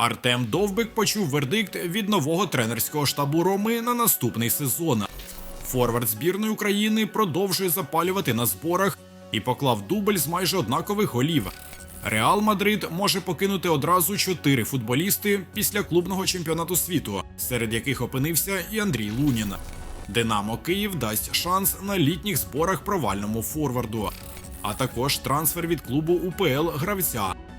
Артем Довбик почув вердикт від нового тренерського штабу Роми на наступний сезон. Форвард збірної України продовжує запалювати на зборах і поклав дубль з майже однакових голів. Реал Мадрид може покинути одразу чотири футболісти після клубного чемпіонату світу, серед яких опинився і Андрій Лунін. Динамо Київ дасть шанс на літніх зборах провальному форварду, а також трансфер від клубу УПЛ гравця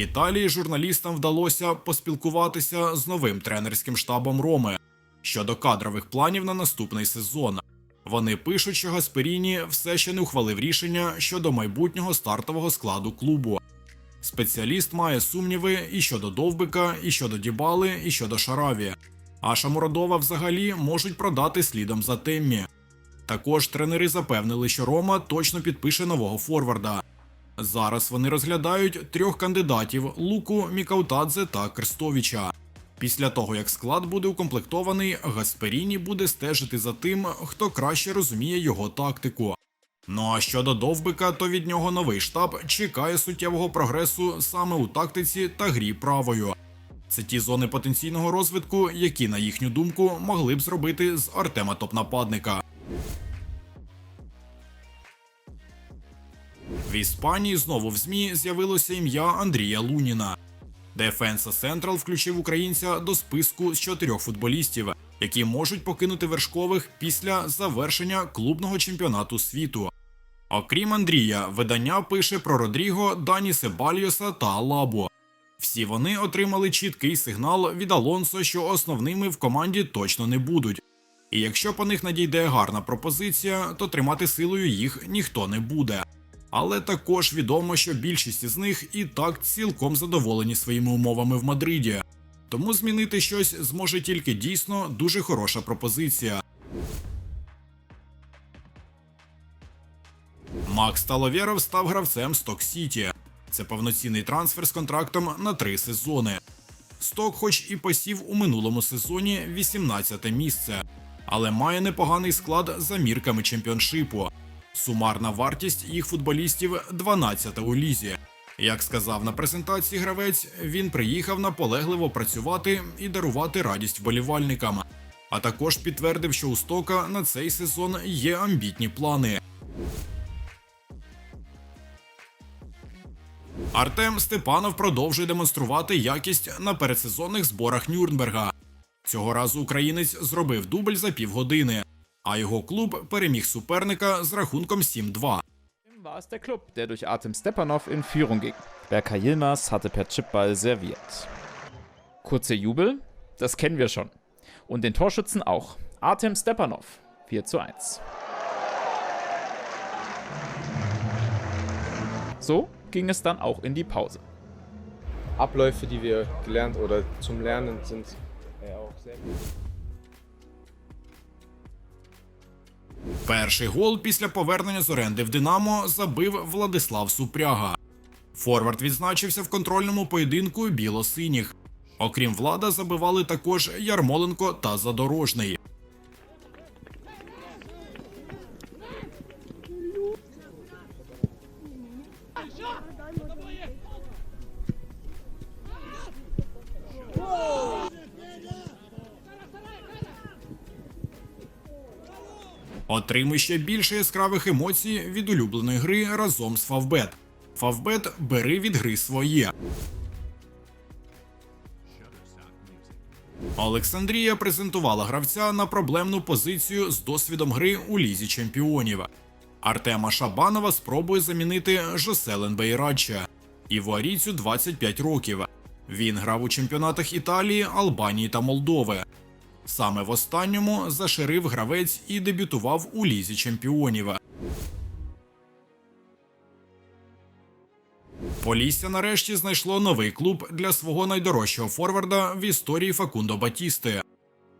Італії журналістам вдалося поспілкуватися з новим тренерським штабом Роми щодо кадрових планів на наступний сезон. Вони пишуть, що Гасперіні все ще не ухвалив рішення щодо майбутнього стартового складу клубу. Спеціаліст має сумніви і щодо Довбика, і щодо Дібали, і щодо Шараві. А Шамуродова взагалі можуть продати слідом за Теммі. Також тренери запевнили, що Рома точно підпише нового форварда. Зараз вони розглядають трьох кандидатів Луку, Мікаутадзе та Крестовіча. Після того, як склад буде укомплектований, Гасперіні буде стежити за тим, хто краще розуміє його тактику. Ну а щодо Довбика, то від нього новий штаб чекає суттєвого прогресу саме у тактиці та грі правою. Це ті зони потенційного розвитку, які, на їхню думку, могли б зробити з Артема топ-нападника. В Іспанії знову в ЗМІ з'явилося ім'я Андрія Луніна. Дефенса Централ включив українця до списку з чотирьох футболістів, які можуть покинути вершкових після завершення клубного чемпіонату світу. Окрім Андрія, видання пише про Родріго, Дані Себальйоса та Алабу. Всі вони отримали чіткий сигнал від Алонсо, що основними в команді точно не будуть. І якщо по них надійде гарна пропозиція, то тримати силою їх ніхто не буде. Але також відомо, що більшість із них і так цілком задоволені своїми умовами в Мадриді. Тому змінити щось зможе тільки дійсно дуже хороша пропозиція. Макс Таловєров став гравцем Сток Сіті. Це повноцінний трансфер з контрактом на три сезони. Сток, хоч і посів у минулому сезоні 18 місце, але має непоганий склад за мірками чемпіоншипу. Сумарна вартість їх футболістів 12 у лізі. Як сказав на презентації гравець, він приїхав наполегливо працювати і дарувати радість вболівальникам. А також підтвердив, що у Стока на цей сезон є амбітні плани. Артем Степанов продовжує демонструвати якість на передсезонних зборах Нюрнберга. Цього разу українець зробив дубль за півгодини, а його клуб переміг суперника з рахунком 7-2. war es der Club, der durch Artem Stepanov in Führung ging. Berkay Yilmaz hatte per Chipball serviert. Kurzer Jubel, das kennen wir schon. Und den Torschützen auch. Artem Stepanov, 4 zu 1. So ging es dann auch in die Pause. Abläufe, die wir gelernt oder zum Lernen sind, ja auch sehr gut. Перший гол після повернення з оренди в Динамо забив Владислав Супряга. Форвард відзначився в контрольному поєдинку біло-синіх. Окрім влада, забивали також Ярмоленко та Задорожний. Отримуй ще більше яскравих емоцій від улюбленої гри разом з Фавбет. Фавбет бери від гри своє. Олександрія презентувала гравця на проблемну позицію з досвідом гри у лізі чемпіонів. Артема Шабанова спробує замінити Жоселен Бейрадча. Івуарійцю 25 років. Він грав у чемпіонатах Італії, Албанії та Молдови. Саме в останньому заширив гравець і дебютував у лізі чемпіонів. Полісся нарешті знайшло новий клуб для свого найдорожчого форварда в історії Факундо Батісти.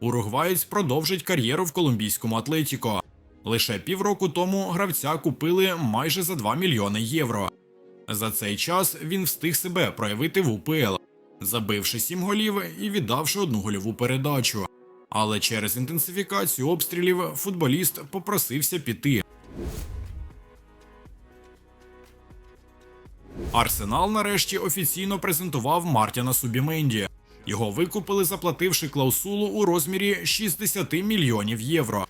Уругваєць продовжить кар'єру в колумбійському Атлетіко. Лише півроку тому гравця купили майже за 2 мільйони євро. За цей час він встиг себе проявити в УПЛ, забивши 7 голів і віддавши одну гольову передачу. Але через інтенсифікацію обстрілів футболіст попросився піти. Арсенал нарешті офіційно презентував Мартіна Субіменді. Його викупили, заплативши клаусулу у розмірі 60 мільйонів євро.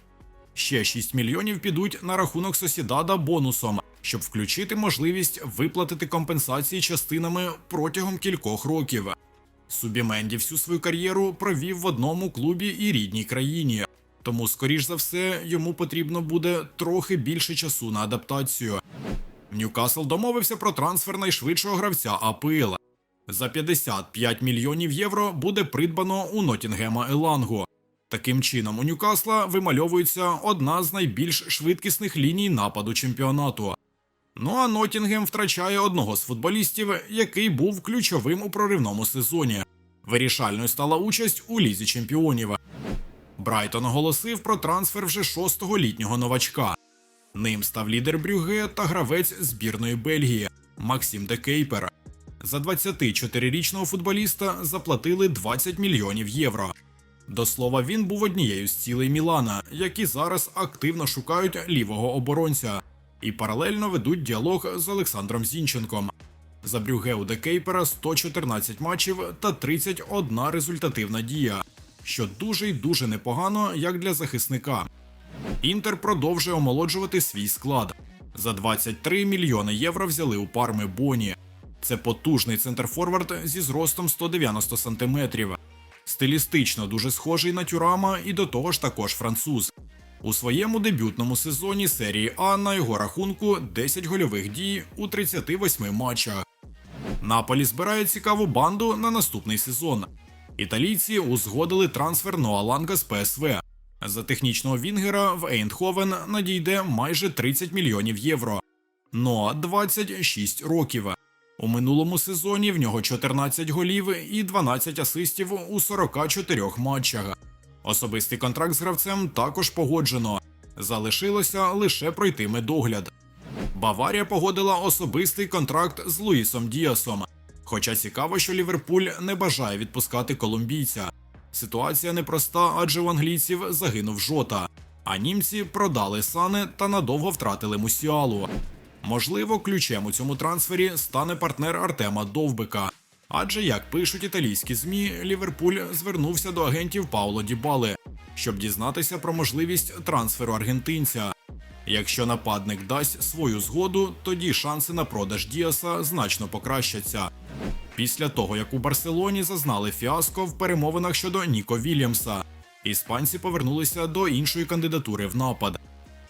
Ще 6 мільйонів підуть на рахунок Сосідада бонусом, щоб включити можливість виплатити компенсації частинами протягом кількох років. Субіменді всю свою кар'єру провів в одному клубі і рідній країні, тому, скоріш за все, йому потрібно буде трохи більше часу на адаптацію. Ньюкасл домовився про трансфер найшвидшого гравця АПЛ. За 55 мільйонів євро буде придбано у Нотінгема Елангу. Таким чином, у Ньюкасла вимальовується одна з найбільш швидкісних ліній нападу чемпіонату. Ну а Нотінгем втрачає одного з футболістів, який був ключовим у проривному сезоні. Вирішальною стала участь у лізі чемпіонів. Брайтон оголосив про трансфер вже шостого літнього новачка. Ним став лідер Брюге та гравець збірної Бельгії Максим де Кейпер. За 24-річного футболіста заплатили 20 мільйонів євро. До слова, він був однією з цілей Мілана, які зараз активно шукають лівого оборонця і паралельно ведуть діалог з Олександром Зінченком. За Брюге у де Кейпера 114 матчів та 31 результативна дія, що дуже й дуже непогано як для захисника. Інтер продовжує омолоджувати свій склад. За 23 мільйони євро взяли у парми Боні. Це потужний центрфорвард зі зростом 190 сантиметрів. Стилістично дуже схожий на Тюрама і до того ж також француз. У своєму дебютному сезоні серії А на його рахунку 10 гольових дій у 38 матчах. Наполі збирає цікаву банду на наступний сезон. Італійці узгодили трансфер Ноа Ланга з ПСВ. За технічного Вінгера в Ейндховен надійде майже 30 мільйонів євро. Ноа 26 років. У минулому сезоні в нього 14 голів і 12 асистів у 44 матчах. Особистий контракт з гравцем також погоджено. Залишилося лише пройти медогляд. Баварія погодила особистий контракт з Луїсом Діасом. Хоча цікаво, що Ліверпуль не бажає відпускати колумбійця. Ситуація непроста, адже у англійців загинув жота, а німці продали сани та надовго втратили мусіалу. Можливо, ключем у цьому трансфері стане партнер Артема Довбика. Адже, як пишуть італійські змі, Ліверпуль звернувся до агентів Пауло Дібали, щоб дізнатися про можливість трансферу аргентинця. Якщо нападник дасть свою згоду, тоді шанси на продаж Діаса значно покращаться. Після того, як у Барселоні зазнали фіаско в перемовинах щодо Ніко Вільямса, іспанці повернулися до іншої кандидатури в напад,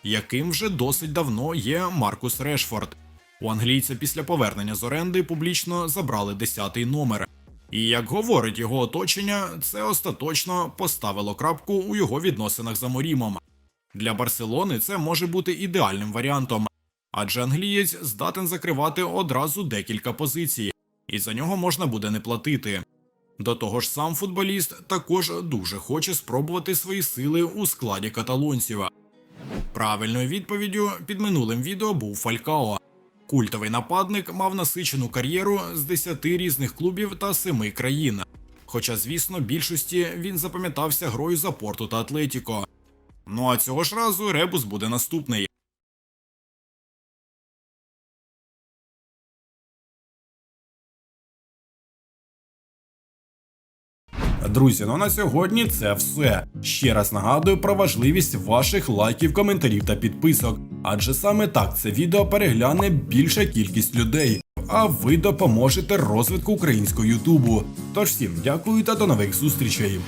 яким вже досить давно є Маркус Решфорд. У англійця після повернення з оренди публічно забрали 10-й номер. І як говорить його оточення, це остаточно поставило крапку у його відносинах з Аморімом. Для Барселони це може бути ідеальним варіантом, адже англієць здатен закривати одразу декілька позицій, і за нього можна буде не платити. До того ж, сам футболіст також дуже хоче спробувати свої сили у складі каталонців. Правильною відповіддю під минулим відео був Фалькао. Культовий нападник мав насичену кар'єру з 10 різних клубів та 7 країн. Хоча, звісно, більшості він запам'ятався грою за Порту та Атлетіко. Ну а цього ж разу ребус буде наступний. Друзі, ну на сьогодні це все. Ще раз нагадую про важливість ваших лайків, коментарів та підписок, адже саме так це відео перегляне більша кількість людей, а ви допоможете розвитку українського Ютубу. Тож всім дякую та до нових зустрічей.